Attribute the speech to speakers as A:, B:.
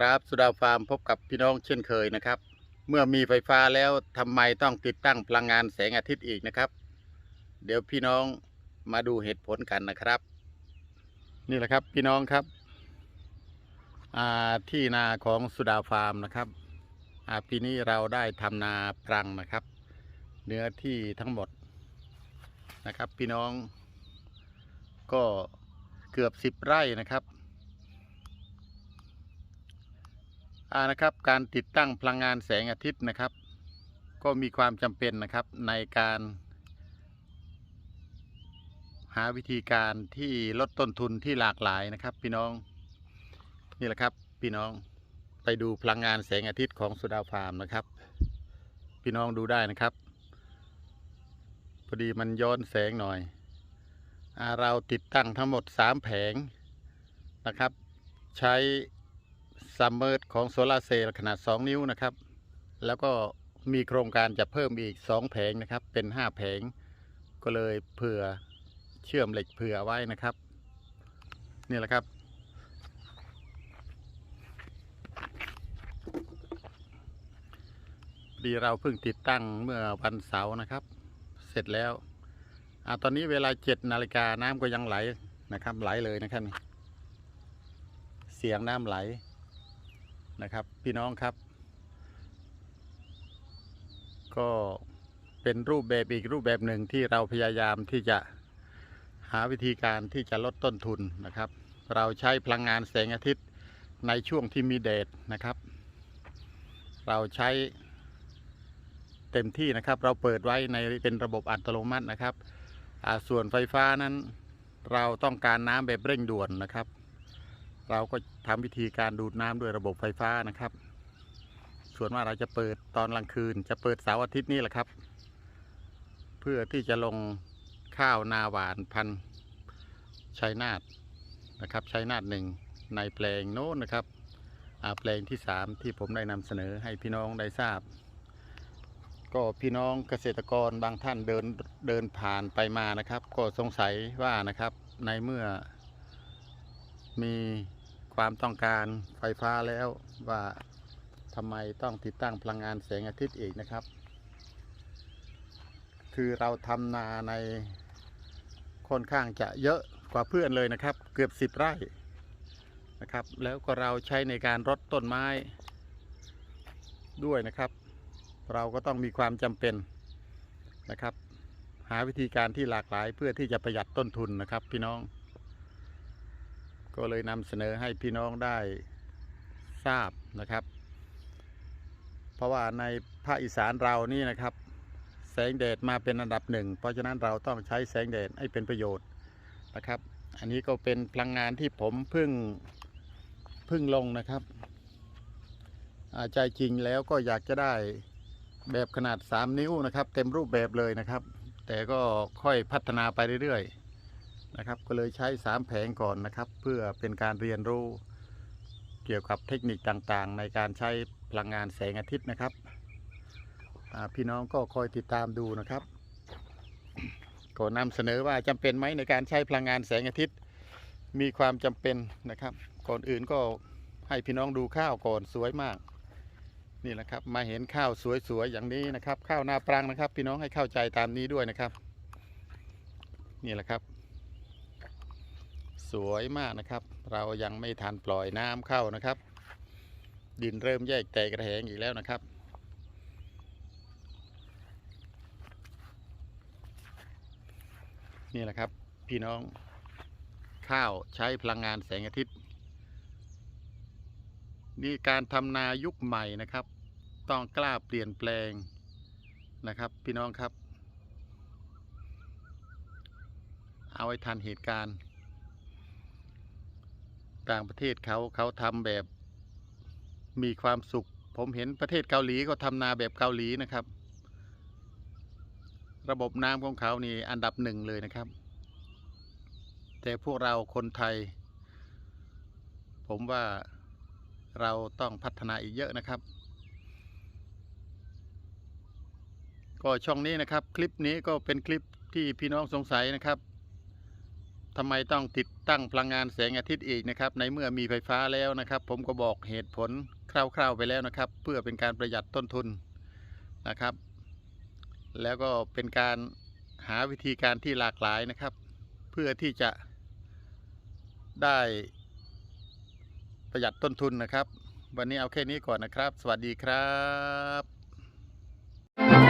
A: ครับสุดาฟาร์มพบกับพี่น้องเช่นเคยนะครับ เมื่อมีไฟฟ้าแล้วทำไมต้องติดตั้งพลังงานแสงอาทิตย์อีกนะครับ เดี๋ยวพี่น้องมาดูเหตุผลกันนะครับ นี่แหละครับพี่น้องครับที่นาของสุดาฟาร์มนะครับปีนี้เราได้ทำนาปรังนะครับ เนื้อที่ทั้งหมดนะครับ พี่น้องก็เกือบสิบไร่นะครับ อ่า นะครับการติดตั้งพลังงานแสงอาทิตย์นะครับ ก็มีความจำเป็นนะครับในการ หาวิธีการที่ลดต้นทุนที่หลากหลายนะครับ พี่น้องนี่แหละครับ พี่น้องไปดูพลังงานแสงอาทิตย์ของสุดาฟาร์มนะครับ พี่น้องดูได้นะครับพอดีมันย้อนแสงหน่อยอเราติดตั้งทั้งหมด 3 แผงนะครับ ใช้ ซัมเมอร์ของโซลาร์เซลล์ขนาด 2 นิ้วนะครับ แล้วก็มีโครงการจะเพิ่มอีก 2 แผงนะครับ เป็น 5 แผง ก็เลยเผื่อเชื่อมเหล็กเผื่อไว้นะครับ นี่แหละครับ ดีเราเพิ่งติดตั้งเมื่อวันเสาร์นะครับ เสร็จแล้วอตอนนี้เวลาเจ็ดนาฬิกาน้ำก็ยังไหลนะครับ ไหลเลยนะครับเสียงน้ำไหล นะครับ พี่น้องครับ ก็เป็นรูปแบบอีกรูปแบบหนึ่งที่เราพยายามที่จะหาวิธีการที่จะลดต้นทุนนะครับ เราใช้พลังงานแสงอาทิตย์ในช่วงที่มีแดดนะครับ เราใช้เต็มที่นะครับ เราเปิดไว้ในเป็นระบบอัตโนมัตินะครับส่วนไฟฟ้านั้น เราต้องการน้ำแบบเร่งด่วนนะครับ เราก็ทำวิธีการดูดน้ำด้วยระบบไฟฟ้านะครับ ส่วนว่าเราจะเปิดตอนกลางคืน จะเปิดเสาร์อาทิตย์นี่แหละครับ เพื่อที่จะลงข้าวนาหวานพันธุ์ชัยนาทนะครับชัยนาทหนึ่งในแปลงโน้นนะครับอาแปลงที่สามที่ผมได้นำเสนอให้พี่น้องได้ทราบ ก็พี่น้องเกษตรกรบางท่านเดินเดินผ่านไปมานะครับ ก็สงสัยว่านะครับในเมื่อมี ความต้องการไฟฟ้าแล้วว่าทำไมต้องติดตั้งพลังงานแสงอาทิตย์อีกนะครับ คือเราทำนาในค่อนข้างจะเยอะกว่าเพื่อนเลยนะครับ เกือบสิบไร่นะครับ แล้วก็เราใช้ในการรดต้นไม้ด้วยนะครับ เราก็ต้องมีความจำเป็นนะครับ หาวิธีการที่หลากหลายเพื่อที่จะประหยัดต้นทุนนะครับ พี่น้อง ก็เลยนำเสนอให้พี่น้องได้ทราบนะครับ เพราะว่าในภาคอีสานเรานี่นะครับ แสงแดดมาเป็นอันดับหนึ่ง เพราะฉะนั้นเราต้องใช้แสงแดดให้เป็นประโยชน์นะครับ อันนี้ก็เป็นพลังงานที่ผมเพิ่งเพิ่งลงนะครับใจจริงแล้วก็อยากจะได้แบบขนาด 3 นิ้วนะครับ เต็มรูปแบบเลยนะครับ แต่ก็ค่อยพัฒนาไปเรื่อยๆ นะครับ ก็เลยใช้ 3 แผงก่อนนะครับ เพื่อเป็นการเรียนรู้เกี่ยวกับเทคนิคต่างๆ ในการใช้พลังงานแสงอาทิตย์นะครับ พี่น้องก็คอยติดตามดูนะครับก็นำเสนอว่าจำเป็นไหมในการใช้พลังงานแสงอาทิตย์ มีความจำเป็นนะครับ ก่อนอื่นก็ให้พี่น้องดูข้าวก่อนสวยมากนี่แหละครับมาเห็นข้าวสวยๆอย่างนี้นะครับ ข้าวนาปรังนะครับ พี่น้องให้เข้าใจตามนี้ด้วยนะครับ นี่แหละครับ สวยมากนะครับ เรายังไม่ทันปล่อยน้ำเข้านะครับ ดินเริ่มแยกแตกกระแหงอีกแล้วนะครับนี่แหละครับ พี่น้องข้าวใช้พลังงานแสงอาทิตย์ นี่การทำนายุคใหม่นะครับ ต้องกล้าเปลี่ยนแปลงนะครับ พี่น้องครับ เอาไว้ทันเหตุการณ์ ต่างประเทศเขาเขาทำแบบมีความสุข ผมเห็นประเทศเกาหลีก็ทำนาแบบเกาหลีนะครับ ระบบน้ำของเขานี่อันดับหนึ่งเลยนะครับ แต่พวกเราคนไทย ผมว่าเราต้องพัฒนาอีกเยอะนะครับ ก็ช่องนี้นะครับ คลิปนี้ก็เป็นคลิปที่พี่น้องสงสัยนะครับ ทำไมต้องติดตั้งพลังงานแสงอาทิตย์อีกนะครับ ในเมื่อมีไฟฟ้าแล้วนะครับ ผมก็บอกเหตุผลคร่าวๆไปแล้วนะครับ เพื่อเป็นการประหยัดต้นทุนนะครับ แล้วก็เป็นการหาวิธีการที่หลากหลายนะครับ เพื่อที่จะได้ประหยัดต้นทุนนะครับ วันนี้เอาแค่นี้ก่อนนะครับ สวัสดีครับ